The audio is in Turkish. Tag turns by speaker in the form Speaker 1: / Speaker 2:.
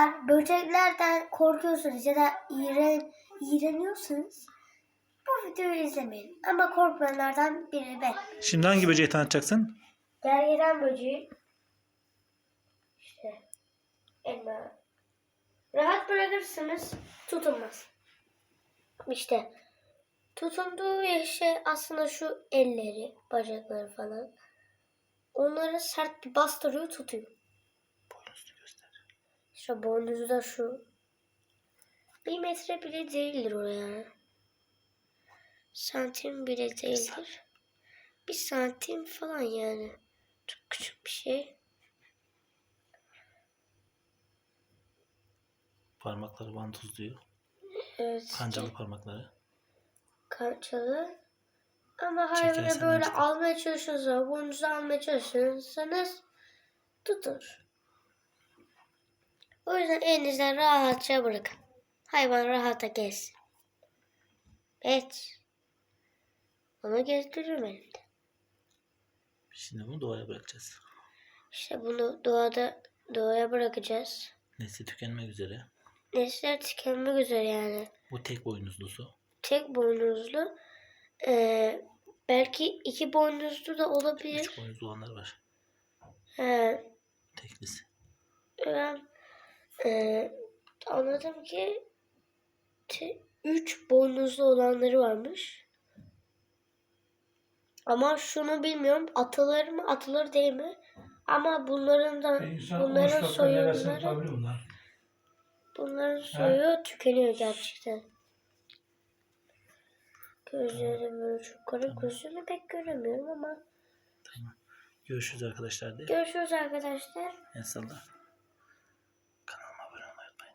Speaker 1: eğer böceklerden korkuyorsanız ya da iğren, iğreniyorsanız bu videoyu izlemeyin. Ama korkmayanlardan biri ben.
Speaker 2: Şimdi hangi böceği tanıtacaksın?
Speaker 1: Gergedan böceği işte elma rahat bırakırsınız tutulmaz. İşte tutunduğu şey aslında şu elleri, bacakları falan. Onları sert bir bastırıyor tutuyor. İşte boynuzu da şu. Bir metre bile değildir oraya. Santim bile değildir. Bir santim falan yani. Çok küçük bir şey.
Speaker 2: Parmakları vantuzluyor.
Speaker 1: Evet.
Speaker 2: Kancalı parmakları.
Speaker 1: Kançalı. Ama hayvanı böyle almaya çalışıyorsanız, boynunuzu almaya çalışıyorsanız tutur. O yüzden elinizden rahatça bırakın. Hayvan rahata gezsin. Evet. Onu gezdiririm elimde.
Speaker 2: Şimdi bunu doğaya bırakacağız.
Speaker 1: İşte bunu doğada doğaya bırakacağız.
Speaker 2: Nesli tükenmek üzere.
Speaker 1: Nesiller tükenmek üzere yani.
Speaker 2: Bu tek boynuzlusu.
Speaker 1: Tek boynuzlu. Ee, belki iki boynuzlu da olabilir.
Speaker 2: Üç boynuzlu olanlar var.
Speaker 1: Ee,
Speaker 2: Teklisi.
Speaker 1: ben e, anladım ki te- üç boynuzlu olanları varmış. Ama şunu bilmiyorum. Atılır mı? Atılır değil mi? Ama bunların da
Speaker 3: İnsan
Speaker 1: bunların
Speaker 3: 13 dakika neresine
Speaker 1: soyunları
Speaker 3: bunlar?
Speaker 1: bunların soyu tükeniyor gerçekten. Gözleri böyle çok kara. Gözlerini pek göremiyorum ama
Speaker 2: Tamam. Görüşürüz arkadaşlar de.
Speaker 1: görüşürüz arkadaşlar.
Speaker 2: En salla. Kanalıma abone olmayı unutmayın.